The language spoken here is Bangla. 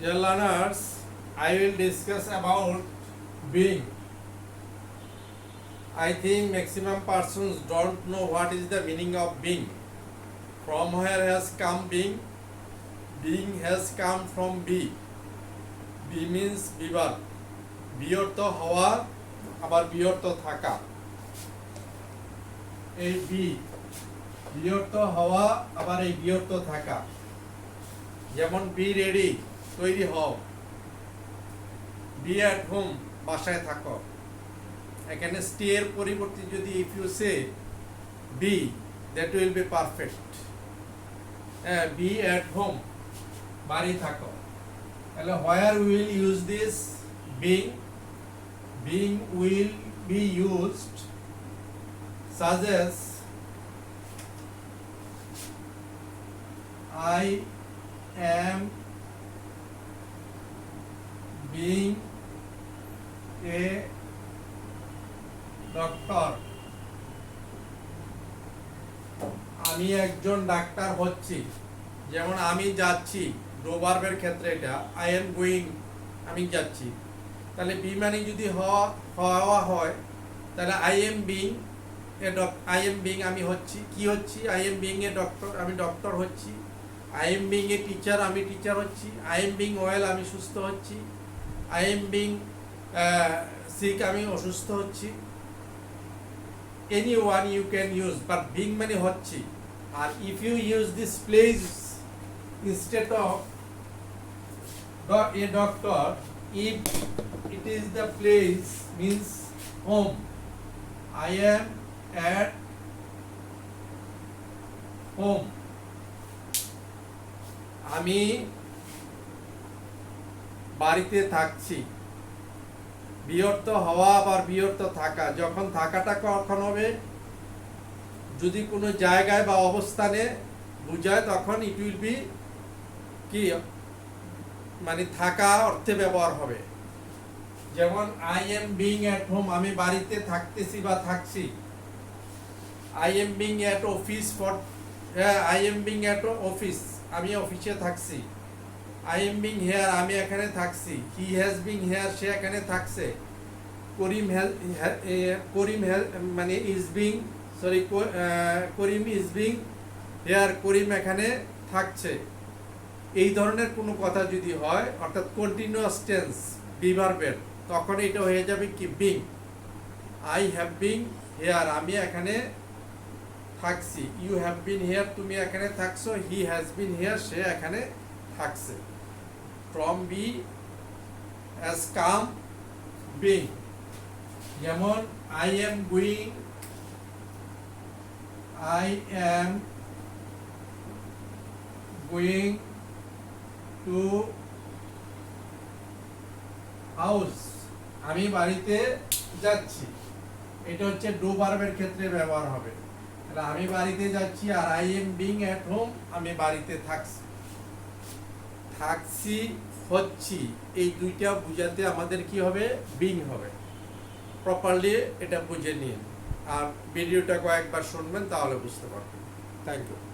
Dear learners, I will discuss about being. I think maximum persons don't know what is the meaning of being. From where has come being? Being has come from be. Be means বিবার বিয়র্ত হওয়া আবার বিয়র্ত থাকা এই বি বিয়র্ত হওয়া আবার এই বিয়র্ত থাকা যেমন বি রেডি তৈরি হও। বি অ্যাট হোম বাসায় থাকো। এখানে স্টে এর পরিবর্তে যদি if you say be that will be perfect be at home বাড়ি থাকো। তাহলে where will use this being being will be used such as I am being a doctor. আমি একজন ডাক্তার হচ্ছি। যেমন আমি যাচ্ছি ডোবার্বের ক্ষেত্রে এটা আই এম গোয়িং আমি যাচ্ছি। তাহলে বি মানে যদি হওয়া হয়, তাহলে I am being a I am being আমি হচ্ছি। কি হচ্ছি? I am being a doctor আমি ডক্টর হচ্ছি। I am being a teacher আমি টিচার হচ্ছি। আই এম বিং ওয়েল আমি সুস্থ হচ্ছি। আই এম বিং সিক আমি অসুস্থ হচ্ছি। Any one you can use but being মানে হচ্ছি। আর if you use this place instead of a doctor if it is the place means home I am at home আমি বাড়িতে থাকছি। বিয়র্ত হওয়া আবার বিয়র্ত থাকা। যখন থাকাটা কখন হবে? যদি কোনো জায়গায় বা অবস্থানে বুঝায়, তখন ইট উইল বি কি? মানে থাকা অর্থে ব্যবহার হবে। যেমন I am being at home আমি বাড়িতে থাকতেছি বা থাকছি। I am being at office for I am being at office আমি অফিসে থাকছি। আই এম বিং হেয়ার আমি এখানে থাকছি। হি হ্যাজ বিং হেয়ার সে এখানে থাকছে। করিম হেল করিম হেল মানে is being sorry Karim is being here Karim এখানে থাকছে। এই ধরনের কোনো কথা যদি হয়, অর্থাৎ কন্টিনিউয়াস টেন্স বিভার্বের তখন এটা হয়ে যাবে কি? Being I have being here আমি এখানে থাকছি। ইউ হ্যাভ বিন হেয়ার তুমি এখানে থাকছো হি হ্যাজ বিন হেয়ার সে এখানে থাকছে। From be as come being যেমন I am going I am going to house আমি বাড়িতে যাচ্ছি। এটা হচ্ছে ডু বার্বের ক্ষেত্রে ব্যবহার হবে। তাহলে আমি বাড়িতে যাচ্ছি আর I am being at home আমি বাড়িতে থাকছি। থাকছি, হচ্ছি, এই দুইটা বুঝাতে আমাদের কি হবে? বিং হবে। প্রপারলি এটা বুঝে নিন। আর ভিডিওটা কয়েকবার শুনবেন, তাহলে বুঝতে পারবেন। Thank you